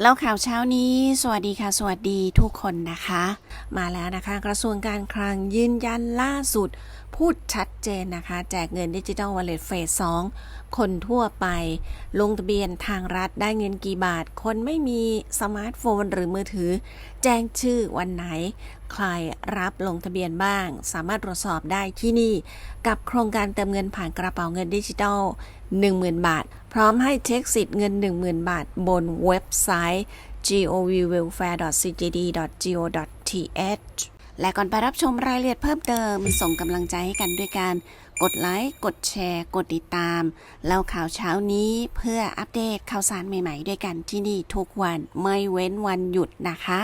แล้วข่าวเช้านี้ สวัสดีค่ะ สวัสดีทุกคนนะคะ มาแล้วนะคะ กระทรวงการคลังยืนยันล่าสุด พูดชัดเจนนะคะ แจกเงินดิจิทัลวอลเล็ตเฟส2คนทั่วไป ลงทะเบียนทางรัฐได้เงินกี่บาท คนไม่มีสมาร์ทโฟนหรือมือถือ แจ้งชื่อวันไหนใครรับลงทะเบียนบ้าง สามารถตรวจสอบได้ที่นี่กับโครงการเติมเงินผ่านกระเป๋าเงินดิจิทัล 10,000 บาท พร้อมให้เช็คสิทธิ์เงิน 10,000 บาท บนเว็บไซต์ govwelfare.cgd.go.th และก่อนไปรับชมรายละเอียดเพิ่มเติม ส่งกำลังใจให้กันด้วยการกดไลค์ กดแชร์ กดติดตาม เล่าข่าวเช้านี้เพื่ออัปเดตข่าวสารใหม่ๆ ด้วยกันที่นี่ทุกวันไม่เว้นวันหยุดนะคะ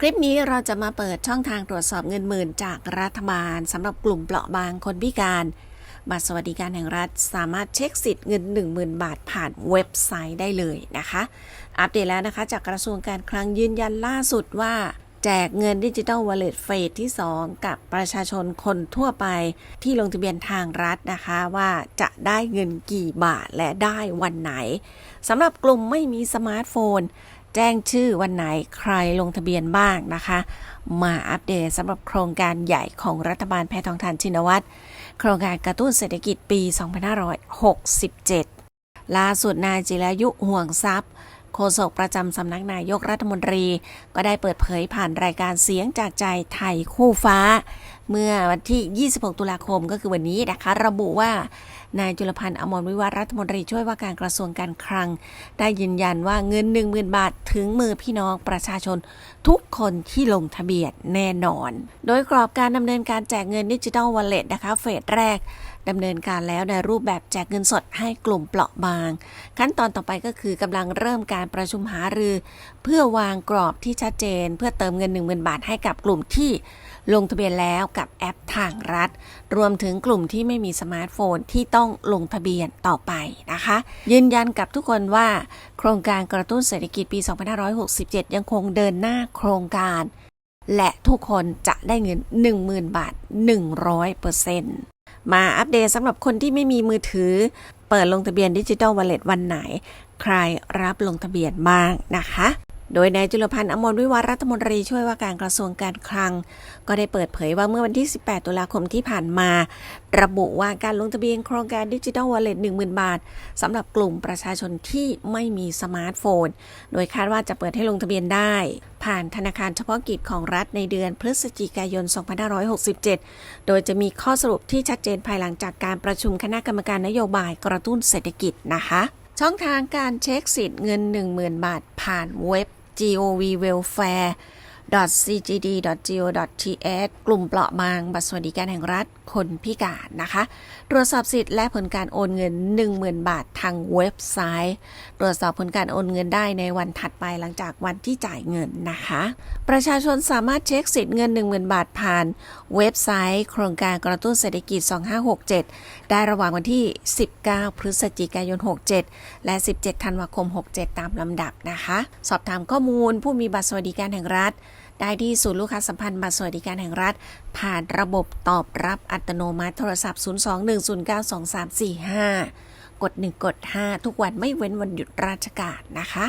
คลิปนี้เราจะมาเปิดช่องทางตรวจสอบเงินหมื่นจากรัฐบาลสำหรับกลุ่มเปราะบางคนพิการ บัตรสวัสดิการแห่งรัฐสามารถเช็คสิทธิ์เงิน 10,000 บาทผ่านเว็บไซต์ได้เลยนะคะ อัปเดตแล้วนะคะ จากกระทรวงการคลังยืนยันล่าสุดว่า แจกเงินดิจิ t a ลวอลเล็ตเฟสที่ 2 กับประชาชนคนทั่วไปที่ลงทะเบียนทางรัฐนะคะว่าจะได้เงินกี่บาทและได้วันไหนสำหรับกลุ่มไม่มีสมาร์ทโฟน แจ้งชื่อวันไหนใครลงทะเบียนบ้างนะคะ มาอัปเดตสำหรับโครงการใหญ่ของรัฐบาลแพทองทานชินวัตรโครงการกระตุ้นเศรษฐกิจปี 2567 ล่าสุดนายจิรายุห่วงทรัพย์โฆษกประจำสำนักนายกรัฐมนตรี ก็ได้เปิดเผยผ่านรายการเสียงจากใจไทยคู่ฟ้า เมื่อวันที่ 26 ตุลาคมก็คือวันนี้นะคะ ระบุว่า นายจุลพันธ์อมรวิวัฒรัฐมนตรีช่วยว่าการกระทรวงการคลัง ได้ยืนยันว่าเงิน 10,000 บาทถึงมือพี่น้องประชาชน ทุกคนที่ลงทะเบียนแน่นอน โดยกรอบการดำเนินการแจกเงินดิจิทัลวอลเล็ตนะคะเฟสแรกดำเนินการแล้วในรูปแบบแจกเงินสดให้กลุ่มเปราะบาง ขั้นตอนต่อไปก็คือกำลังเริ่มการประชุมหารือ เพื่อวางกรอบที่ชัดเจน เพื่อเติมเงิน 10,000 บาทให้กับกลุ่มที่ลงทะเบียนแล้วกับแอปทางรัฐ รวมถึงกลุ่มที่ไม่มีสมาร์ทโฟนที่ต้องลงทะเบียนต่อไปนะคะ ยืนยันกับทุกคนว่า โครงการกระตุ้นเศรษฐกิจปี 2567 ยังคงเดินหน้าโครงการ และทุกคนจะได้เงิน 10,000 บาท 100%มาอัปเดตสำหรับคนที่ไม่มีมือถือ เปิดลงทะเบียนดิจิทัลวอลเล็ตวันไหน ใครรับลงทะเบียนบ้างนะคะ โดยนายจุลพันธ์อมรวิวัฒรัฐมนตรีช่วยว่าการกระทรวงการคลัง ก็ได้เปิดเผยว่าเมื่อวันที่ 18 ตุลาคมที่ผ่านมา ระบุว่าการลงทะเบียนโครงการดิจิทัลวอลเล็ต10,000 บาทสำหรับกลุ่มประชาชนที่ไม่มีสมาร์ทโฟน โดยคาดว่าจะเปิดให้ลงทะเบียนได้ ผ่านธนาคารเฉพาะกิจของรัฐในเดือนพฤศจิกายน 2567 โดยจะมีข้อสรุปที่ชัดเจนภายหลังจากการประชุมคณะกรรมการนโยบายกระตุ้นเศรษฐกิจนะคะ ช่องทางการเช็คสิทธิ์เงิน 10,000 บาท ผ่านเว็บ gov welfare cgd.go.th กลุ่มเปราะบางบัตรสวัสดิการแห่งรัฐคนพิการนะคะ ตรวจสอบสิทธิ์และผลการโอนเงิน 10,000 บาททางเว็บไซต์ ตรวจสอบผลการโอนเงินได้ในวันถัดไปหลังจากวันที่จ่ายเงินนะคะ ประชาชนสามารถเช็คสิทธิ์เงิน 10,000 บาทผ่าน เว็บไซต์ โครงการกระตุ้นเศรษฐกิจ 2567 ได้ระหว่างวันที่ 19 พฤศจิกายน 67 และ 17 ธันวาคม 67 ตามลำดับนะคะ สอบถามข้อมูลผู้มีบัตรสวัสดิการแห่งรัฐ ได้ที่ศูนย์ลูกค้าสัมพันธ์บัตรสวัสดิการแห่งรัฐ ผ่านระบบตอบรับอัตโนมัติโทรศัพท์ 021092345 กด 1 กด 5 ทุกวันไม่เว้นวันหยุดราชการนะคะ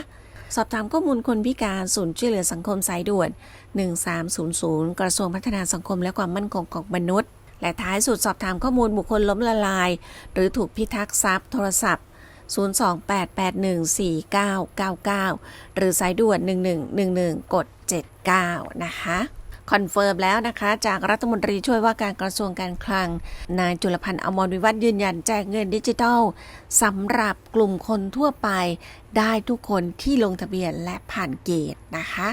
สอบถามข้อมูลคนพิการศูนย์ช่วยเหลือสังคมสายด่วน 1300 กระทรวงพัฒนาสังคมและความมั่นคงของมนุษย์ และท้ายสุดสอบถามข้อมูลบุคคลล้มละลาย หรือถูกพิทักษ์ทรัพย์โทรศัพท์028814999 หรือสายด่วน 1111 กด 79 นะคะคอนเฟิร์มแล้วนะคะ จากรัฐมนตรีช่วยว่าการกระทรวงการคลัง นายจุลพันธ์อมรวิวัฒน์ยืนยันแจกเงินดิจิทัลสำหรับกลุ่มคนทั่วไป ได้ทุกคนที่ลงทะเบียนและผ่านเกณฑ์นะคะ